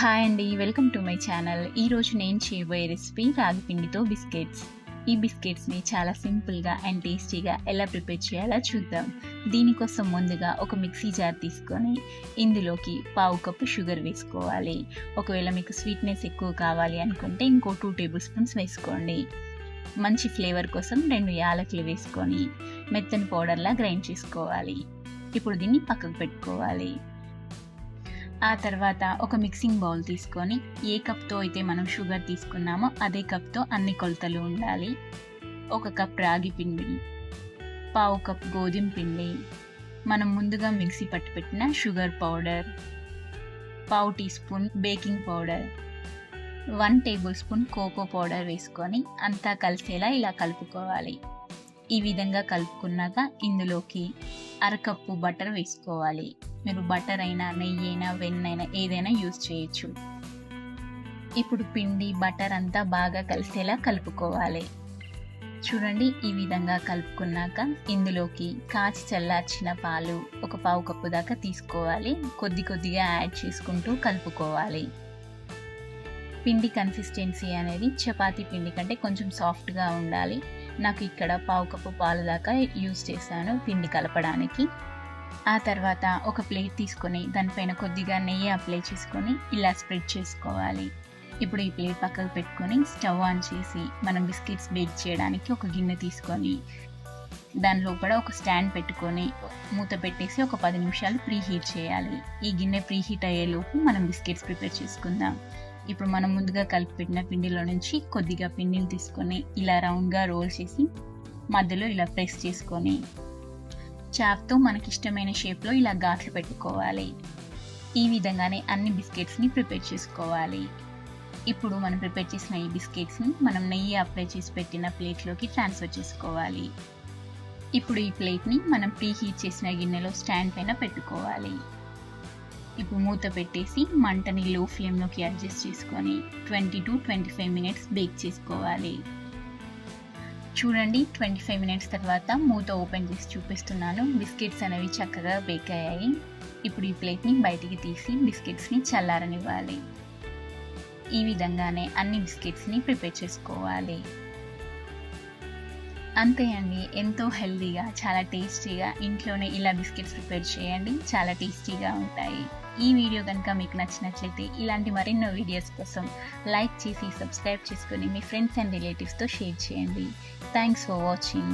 Hi అండి welcome to my channel. ఈరోజు నేను చేయబోయే రెసిపీ రాగిపిండితో బిస్కెట్స్. ఈ బిస్కెట్స్ని చాలా సింపుల్గా అండ్ టేస్టీగా ఎలా ప్రిపేర్ చేయాలో చూద్దాం. దీనికోసం ముందుగా ఒక మిక్సీ జార్ తీసుకొని ఇందులోకి పావు కప్పు షుగర్ వేసుకోవాలి. ఒకవేళ మీకు స్వీట్నెస్ ఎక్కువ కావాలి అనుకుంటే ఇంకో టూ టేబుల్ స్పూన్స్ వేసుకోండి. మంచి ఫ్లేవర్ కోసం రెండు యాలకులు వేసుకొని మెత్తని పౌడర్లా గ్రైండ్ చేసుకోవాలి. ఇప్పుడు దీన్ని పక్కకు పెట్టుకోవాలి. ఆ తర్వాత ఒక మిక్సింగ్ బౌల్ తీసుకొని ఏ కప్తో అయితే మనం షుగర్ తీసుకున్నామో అదే కప్తో అన్ని కొలతలు ఉండాలి. ఒక కప్ రాగి పిండి పావు కప్ గోధుమ పిండి మనం ముందుగా మిక్సీ పట్టుపెట్టిన షుగర్ పౌడర్ పావు teaspoon baking powder one tablespoon cocoa powder వేసుకొని అంతా కలిసేలా ఇలా కలుపుకోవాలి. ఈ విధంగా కలుపుకున్నాక ఇందులోకి అరకప్పు బటర్ వేసుకోవాలి. మీరు బటర్ అయినా నెయ్యి అయినా వెన్నైనా ఏదైనా యూజ్ చేయొచ్చు. ఇప్పుడు పిండి బటర్ అంతా బాగా కలిసేలా కలుపుకోవాలి. చూడండి ఈ విధంగా కలుపుకున్నాక ఇందులోకి కాచి చల్లార్చిన పాలు ఒక పావు కప్పు దాకా తీసుకోవాలి. కొద్ది కొద్దిగా యాడ్ చేసుకుంటూ కలుపుకోవాలి. పిండి కన్సిస్టెన్సీ అనేది చపాతీ పిండి కంటే కొంచెం సాఫ్ట్గా ఉండాలి. నాకు ఇక్కడ పావు కప్పు పాలు దాకా యూజ్ చేశాను పిండి కలపడానికి. ఆ తర్వాత ఒక ప్లేట్ తీసుకొని దానిపైన కొద్దిగా నెయ్యి అప్లై చేసుకొని ఇలా స్ప్రెడ్ చేసుకోవాలి. ఇప్పుడు ఈ ప్లేట్ పక్కకు పెట్టుకొని స్టవ్ ఆన్ చేసి మనం బిస్కెట్స్ బేక్ చేయడానికి ఒక గిన్నె తీసుకొని దాని లోపల ఒక స్టాండ్ పెట్టుకొని మూత పెట్టేసి ఒక పది నిమిషాలు ప్రీ హీట్ చేయాలి. ఈ గిన్నె ప్రీ హీట్ అయ్యేలోపు మనం బిస్కెట్స్ ప్రిపేర్ చేసుకుందాం. ఇప్పుడు మనం ముందుగా కలిపి పెట్టిన పిండిలో నుంచి కొద్దిగా పిండిని తీసుకొని ఇలా రౌండ్గా రోల్ చేసి మధ్యలో ఇలా ప్రెస్ చేసుకొని చాప్తో మనకి ఇష్టమైన షేప్లో ఇలా ఘాట్లు పెట్టుకోవాలి. ఈ విధంగానే అన్ని బిస్కెట్స్ని ప్రిపేర్ చేసుకోవాలి. ఇప్పుడు మనం ప్రిపేర్ చేసిన ఈ బిస్కెట్స్ని మనం నెయ్యి అప్లై చేసి పెట్టిన ప్లేట్లోకి ట్రాన్స్ఫర్ చేసుకోవాలి. ఇప్పుడు ఈ ప్లేట్ని మనం ప్రీ హీట్ చేసిన గిన్నెలో స్టాండ్ పైన పెట్టుకోవాలి. ఇప్పుడు మూత పెట్టేసి మంటని లో ఫ్లేమ్లోకి అడ్జస్ట్ చేసుకొని twenty to twenty five minutes bake చేసుకోవాలి. చూడండి ట్వంటీ ఫైవ్ మినిట్స్ తర్వాత మూత ఓపెన్ చేసి చూపిస్తున్నాను. బిస్కెట్స్ అనేవి చక్కగా బేక్ అయ్యాయి. ఇప్పుడు ఈ ప్లేట్ని బయటికి తీసి బిస్కెట్స్ని చల్లారనివ్వాలి. ఈ విధంగానే అన్ని బిస్కెట్స్ని ప్రిపేర్ చేసుకోవాలి. అంతే అండి. ఎంతో హెల్దీగా చాలా టేస్టీగా ఇంట్లోనే ఇలా బిస్కెట్స్ ప్రిపేర్ చేయండి. చాలా టేస్టీగా ఉంటాయి. ఈ వీడియో కనుక మీకు నచ్చినట్లయితే ఇలాంటి మరెన్నో వీడియోస్ కోసం లైక్ చేసి సబ్స్క్రైబ్ చేసుకొని మీ ఫ్రెండ్స్ అండ్ రిలేటివ్స్తో షేర్ చేయండి. Thanks for watching.